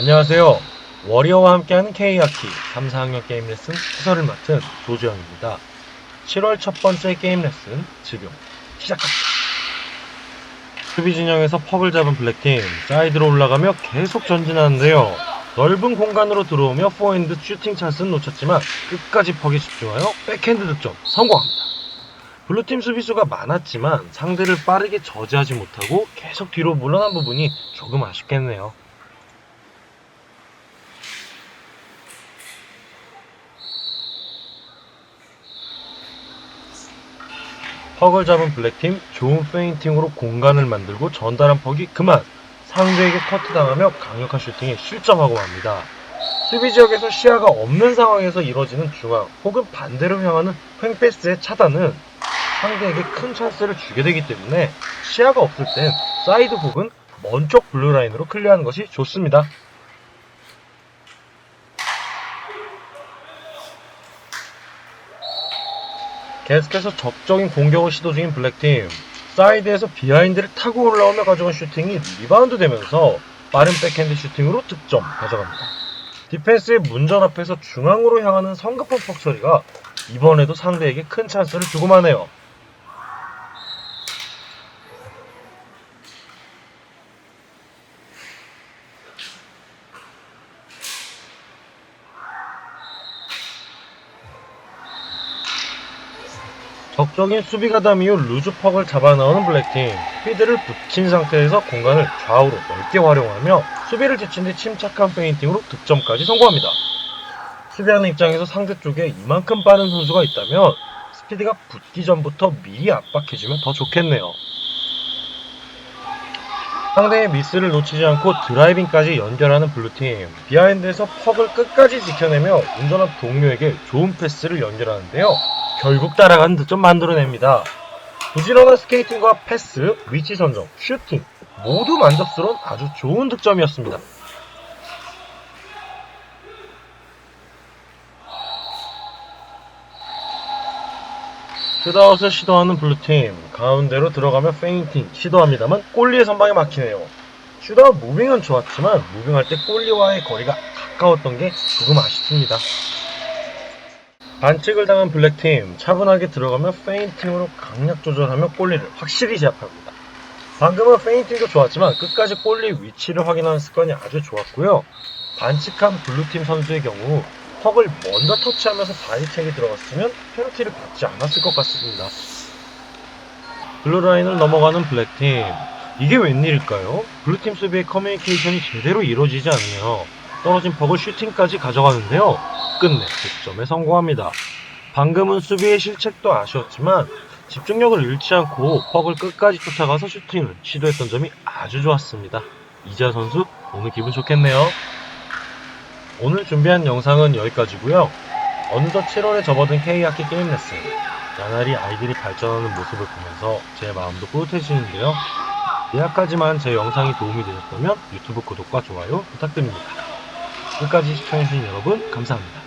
안녕하세요. 워리어와 함께하는 K아키 3, 4학년 게임 레슨 해설을 맡은 조주영입니다. 7월 첫 번째 게임 레슨 지금 시작합니다. 수비 진영에서 퍽을 잡은 블랙팀 사이드로 올라가며 계속 전진하는데요. 넓은 공간으로 들어오며 포핸드 슈팅 찬스는 놓쳤지만 끝까지 퍽에 집중하여 백핸드 득점 성공합니다. 블루팀 수비수가 많았지만 상대를 빠르게 저지하지 못하고 계속 뒤로 물러난 부분이 조금 아쉽겠네요. 퍽을 잡은 블랙팀 좋은 페인팅으로 공간을 만들고 전달한 퍽이 그만 상대에게 커트당하며 강력한 슈팅에 실점하고 맙니다. 수비 지역에서 시야가 없는 상황에서 이뤄지는 중앙 혹은 반대로 향하는 횡패스의 차단은 상대에게 큰 찬스를 주게 되기 때문에 시야가 없을 땐 사이드 혹은 먼 쪽 블루라인으로 클리어하는 것이 좋습니다. 계속해서 적적인 공격을 시도 중인 블랙팀 사이드에서 비하인드를 타고 올라오며 가져간 슈팅이 리바운드 되면서 빠른 백핸드 슈팅으로 득점 가져갑니다. 디펜스의 문전 앞에서 중앙으로 향하는 성급한 퍽 처리가 이번에도 상대에게 큰 찬스를 주고 마네요. 적적인 수비 가담 이후 루즈퍽을 잡아 나오는 블랙팀 피드를 붙인 상태에서 공간을 좌우로 넓게 활용하며 수비를 제친 뒤 침착한 페인팅으로 득점까지 성공합니다. 수비하는 입장에서 상대 쪽에 이만큼 빠른 선수가 있다면 스피드가 붙기 전부터 미리 압박해주면 더 좋겠네요. 상대의 미스를 놓치지 않고 드라이빙까지 연결하는 블루팀 비하인드에서 퍽을 끝까지 지켜내며 운전한 동료에게 좋은 패스를 연결하는데요. 결국 따라가는 득점 만들어냅니다. 부지런한 스케이팅과 패스, 위치 선정, 슈팅 모두 만족스러운 아주 좋은 득점이었습니다. 슛아웃을 시도하는 블루팀 가운데로 들어가며 페인팅 시도합니다만 골리의 선방에 막히네요. 슛아웃 무빙은 좋았지만 무빙할 때 골리와의 거리가 가까웠던 게 조금 아쉽습니다. 반칙을 당한 블랙팀 차분하게 들어가며 페인팅으로 강약 조절하며 골리를 확실히 제압합니다. 방금은 페인팅도 좋았지만 끝까지 골리 위치를 확인하는 습관이 아주 좋았고요. 반칙한 블루팀 선수의 경우 턱을 먼저 터치하면서 바디책이 들어갔으면 페널티를 받지 않았을 것 같습니다. 블루라인을 넘어가는 블랙팀 이게 웬일일까요? 블루팀 수비의 커뮤니케이션이 제대로 이루어지지 않으며 떨어진 퍽을 슈팅까지 가져가는데요. 끝내 득점에 성공합니다. 방금은 수비의 실책도 아쉬웠지만 집중력을 잃지 않고 퍽을 끝까지 쫓아가서 슈팅을 시도했던 점이 아주 좋았습니다. 이지아 선수 오늘 기분 좋겠네요. 오늘 준비한 영상은 여기까지고요. 어느덧 7월에 접어든 K학기 게임 레슨 나날이 아이들이 발전하는 모습을 보면서 제 마음도 뿌듯해지는데요. 예약하지만 제 영상이 도움이 되셨다면 유튜브 구독과 좋아요 부탁드립니다. 끝까지 시청해주신 여러분 감사합니다.